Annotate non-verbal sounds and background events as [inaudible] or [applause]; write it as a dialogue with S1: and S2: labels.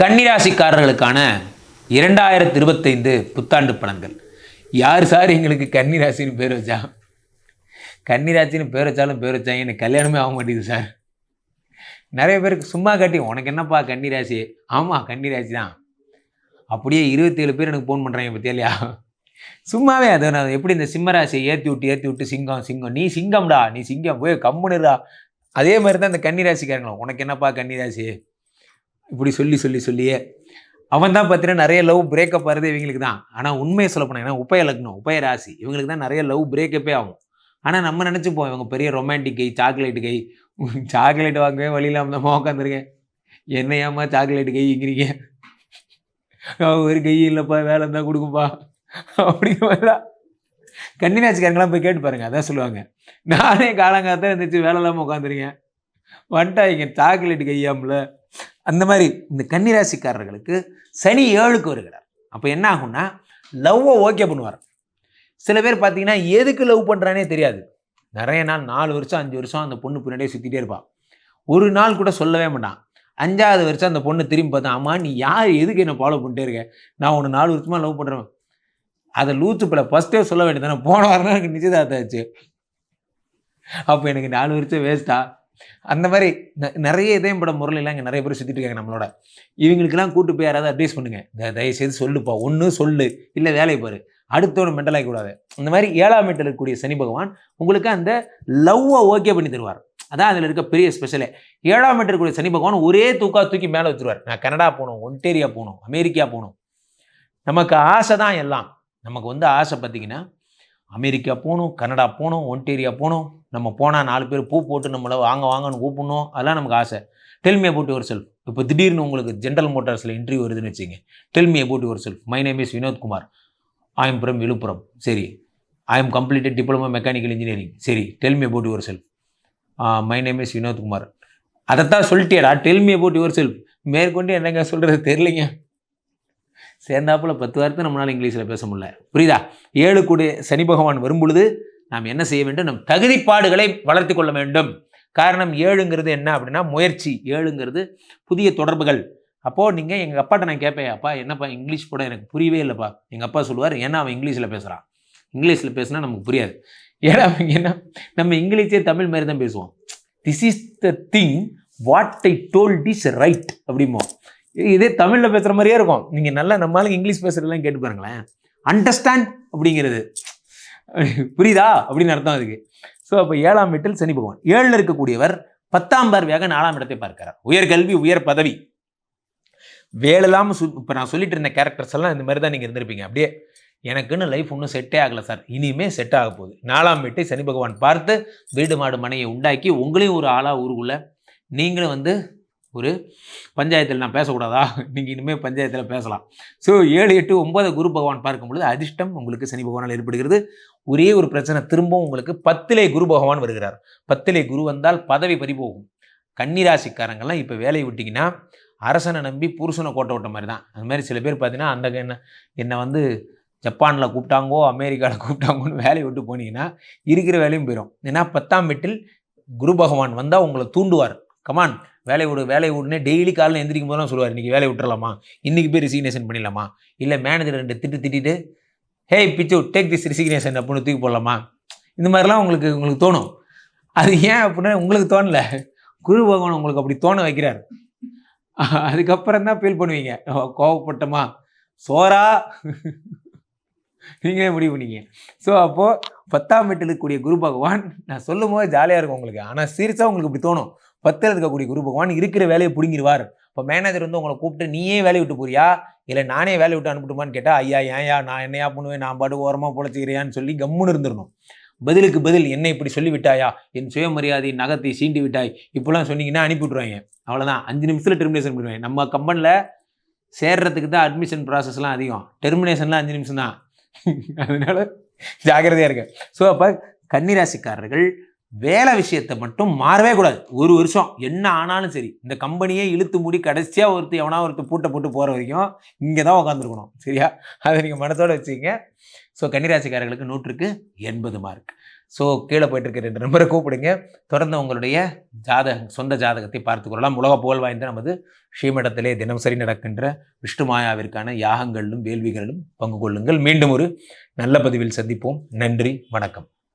S1: கன்னிராசிக்காரர்களுக்கான இரண்டாயிரத்தி இருபத்தைந்து புத்தாண்டு பலன்கள். யார் சார் எங்களுக்கு கன்னிராசின்னு பேர் வச்சா? கன்னிராசின்னு பேர் வச்சாலும் பேர் வச்சாங்க எனக்கு கல்யாணமே ஆக மாட்டேங்குது சார். நிறைய பேருக்கு சும்மா காட்டி உனக்கு என்னப்பா கன்னிராசி? ஆமாம் கன்னிராசி தான். அப்படியே இருபத்தேழு பேர் எனக்கு ஃபோன் பண்ணுறாங்க பத்தியா இல்லையா? சும்மாவே அது நான் எப்படி இந்த சிம்மராசியை ஏற்றி விட்டு ஏற்றி விட்டு சிங்கம் சிங்கம்? நீ சிங்கம்டா நீ சிங்கம் போய் கம்முனுடா அதே மாதிரி தான் இந்த கன்னிராசிக்காரங்களும் உனக்கு என்னப்பா கன்னிராசி? இப்படி சொல்லி சொல்லி சொல்லியே. அவன் தான் பார்த்தீங்கன்னா நிறைய லவ் பிரேக்கப் வருது இவங்களுக்கு தான். ஆனால் உண்மையை சொல்ல போனால் ஏன்னா உப்பய லக்னம் உப்பய ராசி. இவங்களுக்கு தான் நிறைய லவ் பிரேக்கப்பே ஆகும். ஆனால் நம்ம நினச்சிப்போம் இவங்க பெரிய romantic guy chocolate guy. Chocolate வாங்கவே வழி இல்லாமல் தான் உட்காந்துருக்கேன் என்னையாம்மா சாக்லேட் கைங்கிறீங்க ஒரு கை இல்லைப்பா வேலை தான் கொடுக்குப்பா அப்படிங்கிற மாதிரி கன்னினாச்சிக்காரங்களாம் போய் கேட்டு பாருங்கள் அதான் சொல்லுவாங்க. நானே காலங்காத்தான் இருந்துச்சு வேலை இல்லாமல் உட்காந்துருக்கேன் வந்துட்டாங்க சாக்லேட் கையாம்ல. அந்த மாதிரி இந்த கன்னிராசிக்காரர்களுக்கு சனி ஏழுக்கு வருகிறார். அப்போ என்ன ஆகும்னா லவ்வை ஓகே பண்ணுவார். சில பேர் பார்த்தீங்கன்னா எதுக்கு லவ் பண்ணுறானே தெரியாது. நிறைய நாள் நாலு வருஷம் அஞ்சு வருஷம் அந்த பொண்ணு பின்னாடியே சுற்றிட்டே இருப்பான் ஒரு நாள் கூட சொல்லவே மாட்டான். அஞ்சாவது வருஷம் அந்த பொண்ணு திரும்பி பார்த்தா அம்மா நீ யார்? எதுக்கு என்னை ஃபாலோ பண்ணிட்டே இருக்க? நான் உன்னை நாலு வருஷமாக லவ் பண்ணுறேன் அதை லூத்து பிள்ளை ஃபஸ்ட்டே சொல்ல வேண்டியதானே போன வாரம் எனக்கு நிச்சயதார்த்தம் ஆச்சு. அப்போ எனக்கு நாலு வருஷம் வேஸ்ட்டா அந்த மாதிரி ந- நிறைய இதயம் படம் முரளிலாம் இங்கே நிறைய பேர் சுற்றிட்டு இருக்காங்க நம்மளோட. இவங்களுக்கெல்லாம் கூட்டு போய் யாராவது அட்வைஸ் பண்ணுங்க. தயவுசெய்து சொல்லுப்பா. ஒன்று சொல்லு. இல்லை வேலையை பாரு அடுத்தவனு மெண்டல் ஆகக்கூடாது இந்த மாதிரி ஏழாம் வீட்டில் இருக்கக்கூடிய சனி பகவான் உங்களுக்கு அந்த லவ்வை ஓகே பண்ணி தருவார். அதான் அதில் இருக்க பெரிய ஸ்பெஷலே ஏழாம் மீட்டர் கூடிய சனி பகவான் ஒரே தூக்கா தூக்கி மேலே வச்சுருவார். நான் கனடா போகணும் ஒன்டேரியா போகணும் அமெரிக்கா போகணும். நமக்கு ஆசை தான் எல்லாம். நமக்கு வந்து ஆசை பார்த்தீங்கன்னா அமெரிக்கா போகணும் கனடா போகணும் ஒன்டேரியா போகணும். நம்ம போனால் நாலு பேர் பூ போட்டு நம்மளை வாங்க வாங்கன்னு கூப்பிடணும். அதெல்லாம் நமக்கு ஆசை. டெல்மி அபவுட் யுவர் செல்ஃப் இப்போ திடீர்னு உங்களுக்கு ஜென்ரல் மோட்டார்ஸில் இன்டர்வியூ வருதுன்னு வச்சுங்க tell me about yourself my name is Vinothkumar I am from Villupuram சரி. I am completed diploma mechanical engineering சரி. Tell me about yourself my name is Vinothkumar அதைத்தான் சொல்லிட்டேடா. Tell me about yourself மேற்கொண்டு என்னங்க சொல்கிறது தெரிலிங்க சேர்ந்தாப்புல பத்து வார்த்தை நம்மளால் இங்கிலீஷில் பேச முடியல. புரியுதா? ஏழு கூடிய சனி பகவான் வரும்பொழுது நாம் என்ன செய்ய வேண்டும்? நம் தகுதிப்பாடுகளை வளர்த்து கொள்ள வேண்டும். காரணம் ஏழுங்கிறது என்ன அப்படின்னா முயற்சி. ஏழுங்கிறது புதிய தொடர்புகள். அப்போது நீங்கள் எங்கள் அப்பாட்ட நான் கேட்பேன் அப்பா என்னப்பா இங்கிலீஷ் கூட எனக்கு புரியவே இல்லைப்பா. எங்கள் அப்பா சொல்லுவார் ஏன்னா அவன் இங்கிலீஷில் பேசுகிறான் இங்கிலீஷில் பேசினா நமக்கு புரியாது. ஏன்னா அவங்க என்ன நம்ம இங்கிலீஷே தமிழ் மாதிரி தான் பேசுவோம். This is the thing what I told is right அப்படிமோ இதே தமிழில் பேசுகிற மாதிரியே இருக்கும். நீங்கள் நல்லா நம்மளால இங்கிலீஷ் பேசுகிறதெல்லாம் கேட்டு பாருங்களேன். அண்டர்ஸ்டாண்ட் அப்படிங்கிறது. புரியுதா? அப்படின்னு அர்த்தம் அதுக்கு. ஸோ அப்போ ஏழாம் வீட்டில் சனி பகவான். ஏழில் இருக்கக்கூடியவர் பத்தாம் பார்வையாக நாலாம் இடத்தை பார்க்கிறார். உயர்கல்வி உயர் பதவி. வேலையில்லாமல் சு இப்போ நான் சொல்லிட்டு இருந்த கேரக்டர்ஸ் எல்லாம் இந்த மாதிரி தான் நீங்கள் இருந்திருப்பீங்க. அப்படியே எனக்குன்னு லைஃப் ஒன்றும் செட்டே ஆகலை சார் இனிமே செட் ஆக போகுது. நாலாம் வீட்டை சனி பகவான் பார்த்து வீடு மாடு மனையை உண்டாக்கி உங்களையும் ஒரு ஆளாக ஊருக்குள்ள நீங்களும் வந்து ஒரு பஞ்சாயத்தில் நான் பேசக்கூடாதா? நீங்கள் இனிமேல் பஞ்சாயத்தில் பேசலாம். ஸோ ஏழு எட்டு ஒன்பது குரு பகவான் பார்க்கும் பொழுது அதிர்ஷ்டம் உங்களுக்கு சனி பகவானால் ஏற்படுகிறது. ஒரே ஒரு பிரச்சனை திரும்பவும் உங்களுக்கு பத்திலே குரு பகவான் வருகிறார். பத்திலே குரு வந்தால் பதவி பறிபோகும். கன்னிராசிக்காரங்கள்லாம் இப்போ வேலையை விட்டிங்கன்னா அரசனை நம்பி புருஷனை கோட்டை விட்ட மாதிரி தான் அது மாதிரி சில பேர் பார்த்தீங்கன்னா அந்த என்ன என்னை வந்து ஜப்பானில் கூப்பிட்டாங்கோ அமெரிக்காவில் கூப்பிட்டாங்கோன்னு வேலையை விட்டு போனீங்கன்னா இருக்கிற வேலையும் போயிடும் ஏன்னா பத்தாம் வீட்டில் குரு பகவான் வந்தால் உங்களை தூண்டுவார். கமான் வேலையை விடு வேலையை விடுனே டெய்லி காலையில் எந்திரிக்கும் போதெல்லாம் சொல்லுவார். இன்றைக்கி வேலையை விட்டுறலாமா? இன்றைக்கி போய் ரிசிக்னேஷன் பண்ணிடலாமா? இல்லை மேனேஜர் ரெண்டு திட்டு திட்டிட்டு ஹே பிச்சு டேக் திஸ் ரிசிக்னேஷன் அப்படின்னு தூக்கி போடலாமா? இந்த மாதிரிலாம் உங்களுக்கு உங்களுக்கு தோணும். அது ஏன் அப்படின்னா உங்களுக்கு தோணல. குரு பகவான் உங்களுக்கு அப்படி தோண வைக்கிறார். அதுக்கப்புறம் தான் ஃபீல் பண்ணுவீங்க. கோவப்பட்டமா கோவப்பட்டோமா? சோறா? நீங்களே முடிவு பண்ணீங்க ஸோ அப்போது பத்தாம் வீட்டில் இருக்கக்கூடிய குரு பகவான் நான் சொல்லும் போது ஜாலியாக இருக்கும் உங்களுக்கு. ஆனால் சீரியஸாக உங்களுக்கு இப்படி தோணும். பத்தில் இருக்கக்கூடிய குரு பகவான் இருக்கிற வேலையை பிடுங்கிடுவார். இப்போ மேனேஜர் வந்து உங்களை கூப்பிட்டு நீயே வேலையை விட்டு போறியா? இல்லை நானே வேலையை விட்டு அனுப்பட்டுமான்னு கேட்டால் ஐயா ஏன்யா நான் என்னையா பண்ணுவேன்? நான் பாட்டு ஓரமாக பொழைச்சிக்கிறியான்னு சொல்லி கம்முன்னு இருந்துடணும் பதிலுக்கு பதில் என்னை இப்படி சொல்லி விட்டாயா? என் சுயமரியாதை நகத்தை சீண்டி விட்டாய். இப்படிலாம் சொன்னீங்கன்னா அனுப்பி விட்ருவாங்க அவ்வளோதான் அஞ்சு நிமிஷத்தில் டெர்மினேஷன் பண்ணுவேன் நம்ம கம்பெனியில் சேர்றதுக்கு தான் அட்மிஷன் ப்ராசஸ்லாம் அதிகம். டெர்மினேஷன்லாம் அஞ்சு நிமிஷம் தான் [laughs] அதனால [laughs] ஜாக்கிரதையாக இருங்க. ஸோ அப்போ கன்னிராசிக்காரர்கள் வேலை விஷயத்தை மட்டும் மாறவே கூடாது. ஒரு வருஷம் என்ன ஆனாலும் சரி இந்த கம்பெனியே இழுத்து மூடி கடைசியாக ஒருத்தர் எவனா ஒருத்தர் பூட்டை போட்டு போகிற வரைக்கும் இங்கே தான் உட்காந்துருக்கணும் சரியா? அதை நீங்கள் மனத்தோடு வச்சுக்கங்க. ஸோ கன்னிராசிக்காரர்களுக்கு நூற்றுக்கு எண்பது மார்க் ஸோ கீழே போயிட்டு இருக்க ரெண்டு நம்பரை கூப்பிடுங்க. தொடர்ந்து உங்களுடைய ஜாதக சொந்த ஜாதகத்தை பார்த்து கொள்ளலாம். உலக புகழ் வாய்ந்த நமது ஸ்ரீமடத்திலே தினசரி நடக்கின்ற விஷ்ணு மாயாவிற்கான யாகங்களிலும் வேள்விகளிலும் பங்கு கொள்ளுங்கள். மீண்டும் ஒரு நல்ல பதிவில் சந்திப்போம். நன்றி வணக்கம்.